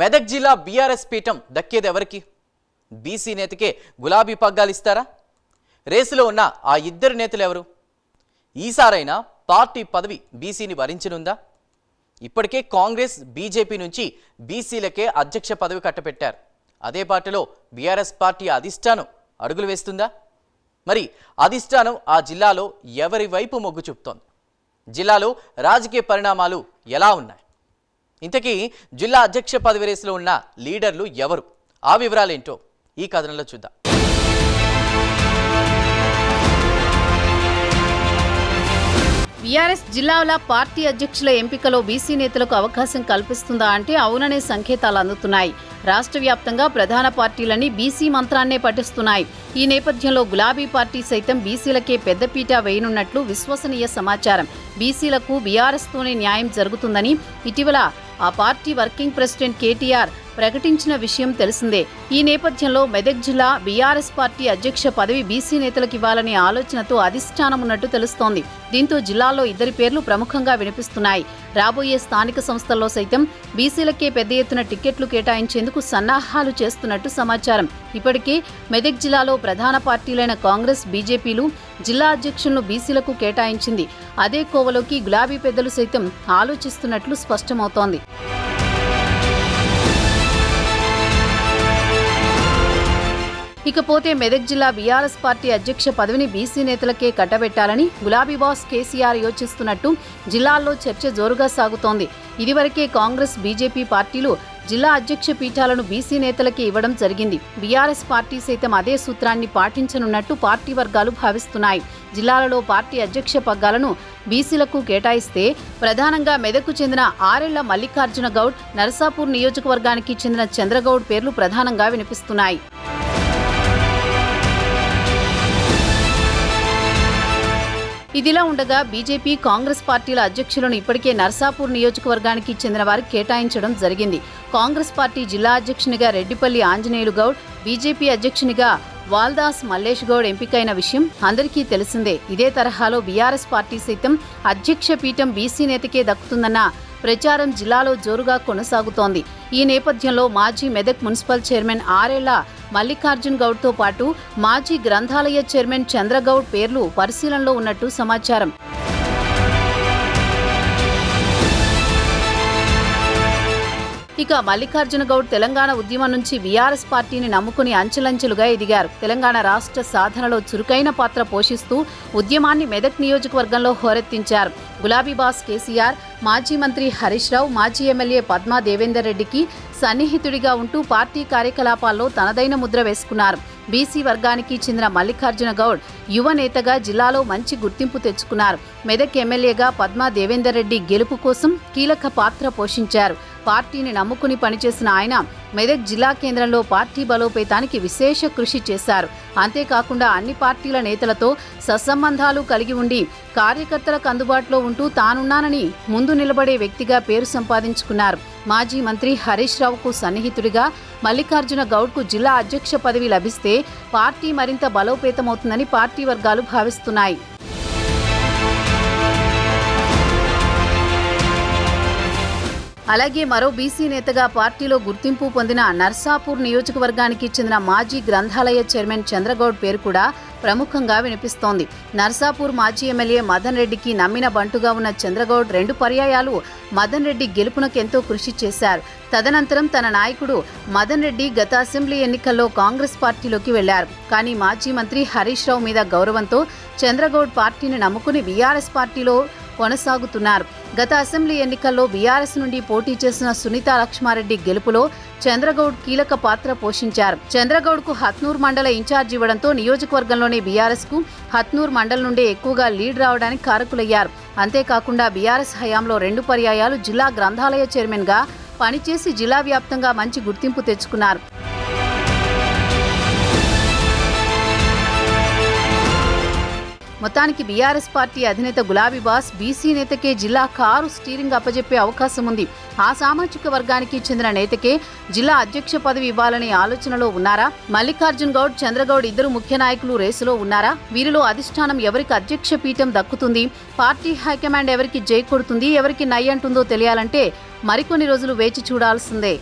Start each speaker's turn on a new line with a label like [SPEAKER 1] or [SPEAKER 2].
[SPEAKER 1] మెదక్ జిల్లా బీఆర్ఎస్ పీఠం దక్కేది ఎవరికి బీసీ నేతకే గులాబీ పగ్గాలు ఇస్తారా రేసులో ఉన్న ఆ ఇద్దరు నేతలు ఎవరు ఈసారైనా పార్టీ పదవి బీసీని వరించనుందా ఇప్పటికే కాంగ్రెస్ బీజేపీ నుంచి బీసీలకే అధ్యక్ష పదవి కట్టపెట్టారు అదే పార్టీలో బీఆర్ఎస్ పార్టీ అధిష్టానం అడుగులు వేస్తుందా మరి అధిష్టానం ఆ జిల్లాలో ఎవరి వైపు మొగ్గు చూపుతోంది జిల్లాలో రాజకీయ పరిణామాలు ఎలా ఉన్నాయి ఇంతకీ జిల్లా అధ్యక్ష పదవి రేసులో ఉన్న లీడర్లు ఎవరు ఆ వివరాలేంటో ఈ కథనంలో చూద్దాం
[SPEAKER 2] బీఆర్ఎస్ జిల్లాల పార్టీ అధ్యక్షుల ఎంపికలో బీసీ నేతలకు అవకాశం కల్పిస్తుందా అంటే అవుననే సంకేతాలు అందుతున్నాయి రాష్ట్ర వ్యాప్తంగా ప్రధాన పార్టీలన్నీ బీసీ మంత్రాన్నే పఠిస్తున్నాయి ఈ నేపథ్యంలో గులాబీ పార్టీ సైతం బీసీలకే పెద్దపీట వేయనున్నట్లు విశ్వసనీయ సమాచారం బీసీలకు బీఆర్ఎస్తోనే న్యాయం జరుగుతుందని ఇటీవల ఆ పార్టీ వర్కింగ్ ప్రెసిడెంట్ కేటీఆర్ ప్రకటించిన విషయం తెలిసిందే ఈ నేపథ్యంలో మెదక్ జిల్లా బీఆర్ఎస్ పార్టీ అధ్యక్ష పదవి బీసీ నేతలకు ఇవ్వాలనే ఆలోచనతో అధిష్టానమున్నట్టు తెలుస్తోంది దీంతో జిల్లాలో ఇద్దరి పేర్లు ప్రముఖంగా వినిపిస్తున్నాయి రాబోయే స్థానిక సంస్థల్లో సైతం బీసీలకే పెద్ద ఎత్తున టిక్కెట్లు కేటాయించేందుకు సన్నాహాలు చేస్తున్నట్టు సమాచారం ఇప్పటికే మెదక్ జిల్లాలో ప్రధాన పార్టీలైన కాంగ్రెస్ బీజేపీలు జిల్లా అధ్యక్షులను బీసీలకు కేటాయించింది అదే కోవలోకి గులాబీ పెద్దలు సైతం ఆలోచిస్తున్నట్లు స్పష్టమవుతోంది
[SPEAKER 3] ఇకపోతే మెదక్ జిల్లా బీఆర్ఎస్ పార్టీ అధ్యక్ష పదవిని బీసీ నేతలకే కట్టబెట్టాలని గులాబీ బాస్ కేసీఆర్ యోచిస్తున్నట్టు జిల్లాల్లో చర్చ జోరుగా సాగుతోంది ఇదివరకే కాంగ్రెస్ బీజేపీ పార్టీలు జిల్లా అధ్యక్ష పీఠాలను బీసీ నేతలకే ఇవ్వడం జరిగింది బీఆర్ఎస్ పార్టీ సైతం అదే సూత్రాన్ని పాటించనున్నట్టు పార్టీ వర్గాలు భావిస్తున్నాయి జిల్లాలలో పార్టీ అధ్యక్ష పగ్గాలను బీసీలకు కేటాయిస్తే ప్రధానంగా మెదక్కు చెందిన ఆరేళ్ల మల్లికార్జున గౌడ్ నరసాపూర్ నియోజకవర్గానికి చెందిన చంద్రగౌడ్ పేర్లు ప్రధానంగా వినిపిస్తున్నాయి ఇదిలా ఉండగా బీజేపీ కాంగ్రెస్ పార్టీల అధ్యక్షులను ఇప్పటికే నర్సాపూర్ నియోజకవర్గానికి చెందిన వారికి కేటాయించడం జరిగింది కాంగ్రెస్ పార్టీ జిల్లా అధ్యక్షునిగా రెడ్డిపల్లి ఆంజనేయులు గౌడ్ బీజేపీ అధ్యక్షునిగా వాల్దాస్ మల్లేష్ గౌడ్ ఎంపికైన విషయం అందరికీ తెలిసిందే ఇదే తరహాలో బీఆర్ఎస్ పార్టీ సైతం అధ్యక్ష పీఠం బీసీ నేతకే దక్కుతుందన్న ప్రచారం జిల్లాలో జోరుగా కొనసాగుతోంది ఈ నేపథ్యంలో మాజీ మెదక్ మున్సిపల్ చైర్మన్ ఆరేళ్ల మల్లికార్జున్ గౌడ్తో పాటు మాజీ గ్రంథాలయ చైర్మన్ చంద్రగౌడ్ పేర్లు పరిశీలనలో ఉన్నట్టు సమాచారం ఇక మల్లికార్జున గౌడ్ తెలంగాణ ఉద్యమం నుంచి బీఆర్ఎస్ పార్టీని నమ్ముకుని అంచెలంచెలుగా ఎదిగారు తెలంగాణ రాష్ట్ర సాధనలో చురుకైన పాత్ర పోషిస్తూ ఉద్యమాన్ని మెదక్ నియోజకవర్గంలో హోరెత్తించారు గులాబీ బాస్ కేసీఆర్ మాజీ మంత్రి హరీష్ రావు మాజీ ఎమ్మెల్యే పద్మా దేవేందర్ రెడ్డికి సన్నిహితుడిగా ఉంటూ పార్టీ కార్యకలాపాల్లో తనదైన ముద్ర వేసుకున్నారు బీసీ వర్గానికి చెందిన మల్లికార్జున గౌడ్ యువ నేతగా జిల్లాలో మంచి గుర్తింపు తెచ్చుకున్నారు మెదక్ ఎమ్మెల్యేగా పద్మా దేవేందర్ రెడ్డి గెలుపు కోసం కీలక పాత్ర పోషించారు పార్టీని నమ్ముకుని పనిచేసిన ఆయన మెదక్ జిల్లా కేంద్రంలో పార్టీ బలోపేతానికి విశేష కృషి చేశారు అంతేకాకుండా అన్ని పార్టీల నేతలతో సత్సంబంధాలు కలిగి ఉండి కార్యకర్తలకు అందుబాటులో ఉంటూ తానున్నానని ముందు నిలబడే వ్యక్తిగా పేరు సంపాదించుకున్నారు మాజీ మంత్రి హరీష్ రావుకు సన్నిహితుడిగా మల్లికార్జున గౌడ్కు జిల్లా అధ్యక్ష పదవి లభిస్తే పార్టీ మరింత బలోపేతమవుతుందని పార్టీ వర్గాలు భావిస్తున్నాయి అలాగే మరో బీసీ నేతగా పార్టీలో గుర్తింపు పొందిన నర్సాపూర్ నియోజకవర్గానికి చెందిన మాజీ గ్రంథాలయ చైర్మన్ చంద్రగౌడ్ పేరు కూడా ప్రముఖంగా వినిపిస్తోంది నర్సాపూర్ మాజీ ఎమ్మెల్యే మదన్ రెడ్డికి నమ్మిన బంటుగా ఉన్న చంద్రగౌడ్ రెండు పర్యాయాలు మదన్ రెడ్డి గెలుపునకు ఎంతో కృషి చేశారు తదనంతరం తన నాయకుడు మదన్ రెడ్డి గత అసెంబ్లీ ఎన్నికల్లో కాంగ్రెస్ పార్టీలోకి వెళ్లారు కానీ మాజీ మంత్రి హరీష్ రావు మీద గౌరవంతో చంద్రగౌడ్ పార్టీని నమ్ముకుని బీఆర్ఎస్ పార్టీలో కొనసాగుతున్నారు గత అసెంబ్లీ ఎన్నికల్లో బీఆర్ఎస్ నుండి పోటీ చేసిన సునీత లక్ష్మారెడ్డి గెలుపులో చంద్రగౌడ్ కీలక పాత్ర పోషించారు చంద్రగౌడ్ కు హత్నూర్ మండల ఇన్ఛార్జి ఇవ్వడంతో నియోజకవర్గంలోని బీఆర్ఎస్ కు హత్నూర్ మండల నుండే ఎక్కువగా లీడ్ రావడానికి కారకులయ్యారు అంతేకాకుండా బీఆర్ఎస్ హయాంలో రెండు పర్యాయాలు జిల్లా గ్రంథాలయ చైర్మన్గా పనిచేసి జిల్లా వ్యాప్తంగా మంచి గుర్తింపు తెచ్చుకున్నారు మొత్తానికి బీఆర్ఎస్ పార్టీ అధినేత గులాబీ బాస్ బీసీ నేతకే జిల్లా కారు స్టీరింగ్ అప్పజెప్పే అవకాశం ఉంది ఆ సామాజిక వర్గానికి చెందిన నేతకే జిల్లా అధ్యక్ష పదవి ఇవ్వాలనే ఆలోచనలో ఉన్నారా మల్లికార్జున్ గౌడ్ చంద్రగౌడ్ ఇద్దరు ముఖ్య నాయకులు రేసులో ఉన్నారా వీరిలో అధిష్టానం ఎవరికి అధ్యక్ష పీఠం దక్కుతుంది పార్టీ హైకమాండ్ ఎవరికి జై కొడుతుంది ఎవరికి నయ్యంటుందో అంటుందో తెలియాలంటే మరికొన్ని రోజులు వేచి చూడాల్సిందే